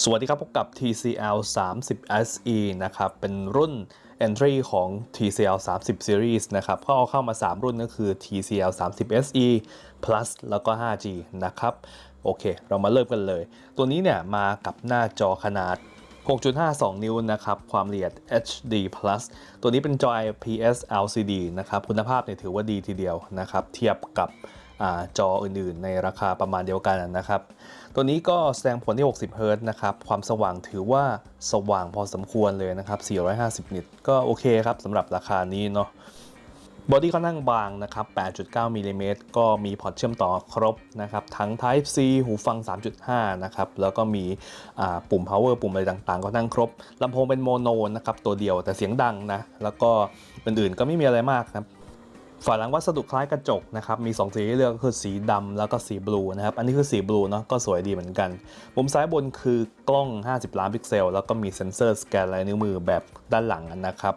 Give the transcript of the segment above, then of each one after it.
สวัสดีครับ พบกับ TCL 30 SE นะครับ เป็นรุ่น Entry ของ TCL 30 Series นะครับก็เอาเข้ามา 3 รุ่นก็คือ TCL 30 SE Plus แล้วก็ 5G นะครับ โอเค เรามาเริ่มกันเลย ตัวนี้เนี่ยมากับหน้าจอขนาด 6.52 นิ้วนะครับ ความละเอียด HD Plus ตัวนี้เป็นจอ IPS LCD นะครับ คุณภาพเนี่ยถือว่าดีทีเดียวนะครับ เทียบกับ จออื่นๆ ในราคาประมาณเดียวกันนะครับ ตัวนี้ก็แสดงผลที่ 60เฮิรต์นะครับ ความสว่างถือว่าสว่างพอสมควรเลยนะครับ 450 นิตก็โอเคครับสำหรับราคานี้เนาะบอดี้ค่อนข้างบางนะครับ 8.9มิลลิเมตรก็มีพอร์ตเชื่อมต่อครบนะครับ ทั้ง Type C หูฟัง 3.5 นะครับ แล้วก็มีปุ่ม power ปุ่มอะไรต่างๆ ก็นั่งครบ ลำโพงเป็นโมโนนะครับ ตัวเดียวแต่เสียงดังนะ แล้วก็อื่นๆก็ไม่มีอะไรมากครับ ฝาหลังวัสดุคล้ายกระจกนะครับ มี 2 สีให้เลือกคือสีดำแล้วก็สีบลูนะครับ อันนี้คือสีบลูเนาะก็สวยดีเหมือนกัน มุมซ้ายบนคือกล้อง 50 ล้านพิกเซล แล้วก็มีเซ็นเซอร์สแกนลายนิ้วมือแบบด้านหลังนะครับ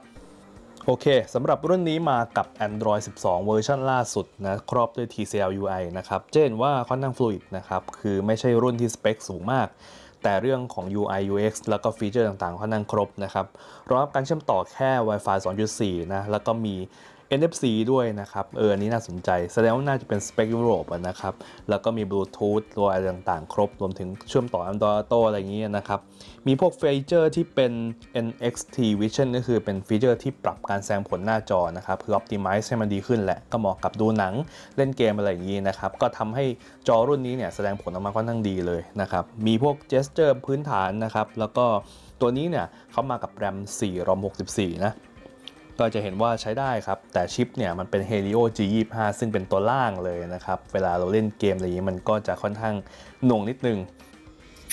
โอเค สำหรับรุ่นนี้มากับ Android 12 เวอร์ชันล่าสุดนะ ครอบด้วย TCL UI นะครับเจนว่าค่อนข้างฟลู i ดนะครับ คือไม่ใช่รุ่นที่สเปคสูงมาก แต่เรื่องของ UI UX แล้วก็ฟีเจอร์ต่างๆ ค่อนข้างครบนะครับ รองรับการเชื่อมต่อแค่ Wi-Fi 2.4 นะ แล้วก็มี NFC ด้วยนะครับเอออันนี้น่าสนใจ แสดงว่าน่าจะเป็นสเปคยุโรปนะครับ แล้วก็มีบลูทูธตัวอะไรต่างๆ ครบ รวมถึงเชื่อมต่อ Android Auto อะไรอย่างเงี้ยนะครับ มีพวกฟีเจอร์ที่เป็น NXT Vision ก็คือเป็นฟีเจอร์ที่ปรับการแสดงผลหน้าจอนะครับ คือ optimize ให้มันดีขึ้นแหละ ก็เหมาะกับดูหนังเล่นเกมอะไรอย่างงี้นะครับ ก็ทำให้จอรุ่นนี้เนี่ยแสดงผลออกมาค่อนข้างดีเลยนะครับ มีพวก gesture พื้นฐานนะครับ แล้วก็ตัวนี้เนี่ยเขามากับ RAM 4 ROM 64 นะ ก็จะเห็นว่าใช้ได้ครับ แต่ชิปเนี่ยมันเป็น Helio G25 ซึ่งเป็นตัวล่างเลยนะครับ เวลาเราเล่นเกมอะไรอย่างนี้มันก็จะค่อนข้างหน่วงนิดนึง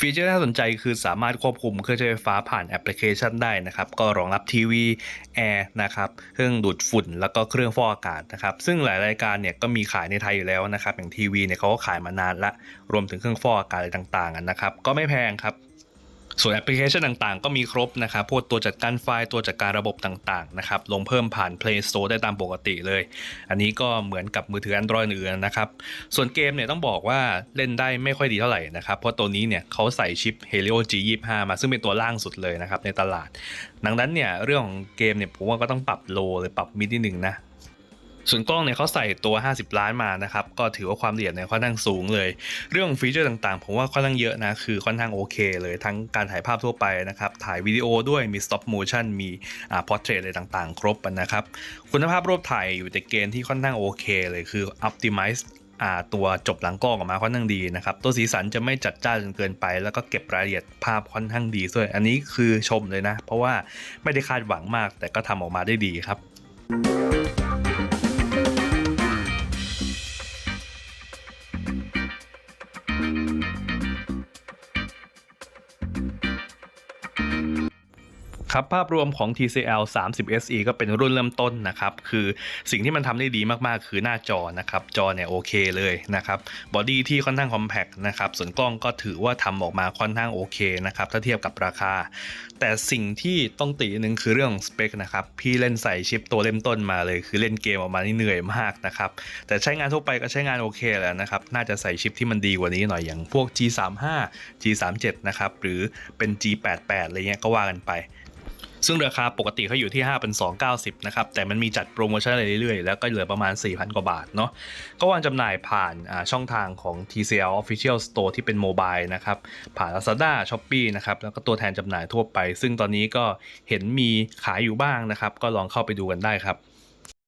ฟีเจอร์น่าสนใจคือสามารถควบคุมเครื่องใช้ไฟฟ้าผ่านแอปพลิเคชันได้นะครับ ก็รองรับทีวีแอร์นะครับ เครื่องดูดฝุ่นแล้วก็เครื่องฟอกอากาศนะครับ ซึ่งหลายรายการเนี่ยก็มีขายในไทยอยู่แล้วนะครับ อย่างทีวีเนี่ยเขาก็ขายมานานละ รวมถึงเครื่องฟอกอากาศอะไรต่างๆนะครับ ก็ไม่แพงครับ ส่วนแอปพลิเคชันต่างๆ ก็มีครบนะครับพวกตัวจัดการไฟล์ตัวจัดการระบบต่างๆนะครับลงเพิ่มผ่าน Play Store ได้ตามปกติเลย อันนี้ก็เหมือนกับมือถือ Android อื่นนะครับ ส่วนเกมเนี่ยต้องบอกว่าเล่นได้ไม่ค่อยดีเท่าไหร่นะครับ เพราะตัวนี้เนี่ยเขาใส่ชิป Helio G25 มาซึ่งเป็นตัวล่างสุดเลยนะครับในตลาด ดังนั้นเนี่ยเรื่องของเกมเนี่ยผมว่าก็ต้องปรับโลหรือปรับมิดนิดหนึ่งนะ ส่วนกล้องเนี่ยเขาใส่ตัว 50 ล้านมานะครับ ก็ถือว่าความละเอียดเนี่ยค่อนข้างสูงเลย เรื่องฟีเจอร์ต่างๆ ผมว่าค่อนข้างเยอะนะ คือค่อนข้างโอเคเลยทั้งการถ่ายภาพทั่วไปนะครับ ถ่ายวิดีโอด้วยมี stop motion มีอ่า portrait อะไรต่างๆ ครบนะครับ คุณภาพรูปถ่ายอยู่ในเกณฑ์ที่ค่อนข้างโอเคเลยคือ optimize อ่าตัวจบหลังกล้องออกมาค่อนข้างดีนะครับ ตัวสีสันจะไม่จัดจ้านจนเกินไป แล้วก็เก็บรายละเอียดภาพค่อนข้างดีด้วยอันนี้คือชมเลยนะ เพราะว่าไม่ได้คาดหวังมาก แต่ก็ทำออกมาได้ดีครับ ครับภาพรวมของ TCL 30 SE ก็เป็นรุ่นเริ่มต้นนะครับคือสิ่งที่มันทำได้ดีมากๆ คือหน้าจอนะครับจอเนี่ยโอเคเลยนะครับบอดี้ที่ค่อนข้างคอมแพคนะครับส่วนกล้องก็ถือว่าทำออกมาค่อนข้างโอเคนะครับถ้าเทียบกับราคา แต่สิ่งที่ต้องตีนึงคือเรื่องของสเปคนะครับพี่เล่นใส่ชิปตัวเริ่มต้นมาเลย คือเล่นเกมออกมานี่เหนื่อยมากนะครับแต่ใช้งานทั่วไปก็ใช้งานโอเคแหล้วนะครับน่าจะใส่ชิปที่มันดีกว่านี้หน่อยอย่างพวก G35 G37 นะครับหรือเป็น G88 อะไรเงี้ยก็ว่ากันไป ซึ่งราคาปกติเขาอยู่ที่5เป็น290นะครับ แต่มันมีจัดโปรโมชั่นอะไรเรื่อยๆ แล้วก็เหลือประมาณ 4,000 กว่าบาทเนาะ ก็วางจำหน่ายผ่านช่องทางของ TCL Official Store ที่เป็นโมบายนะครับ ผ่าน Lazada Shopee นะครับ แล้วก็ตัวแทนจำหน่ายทั่วไป ซึ่งตอนนี้ก็เห็นมีขายอยู่บ้างนะครับ ก็ลองเข้าไปดูกันได้ครับ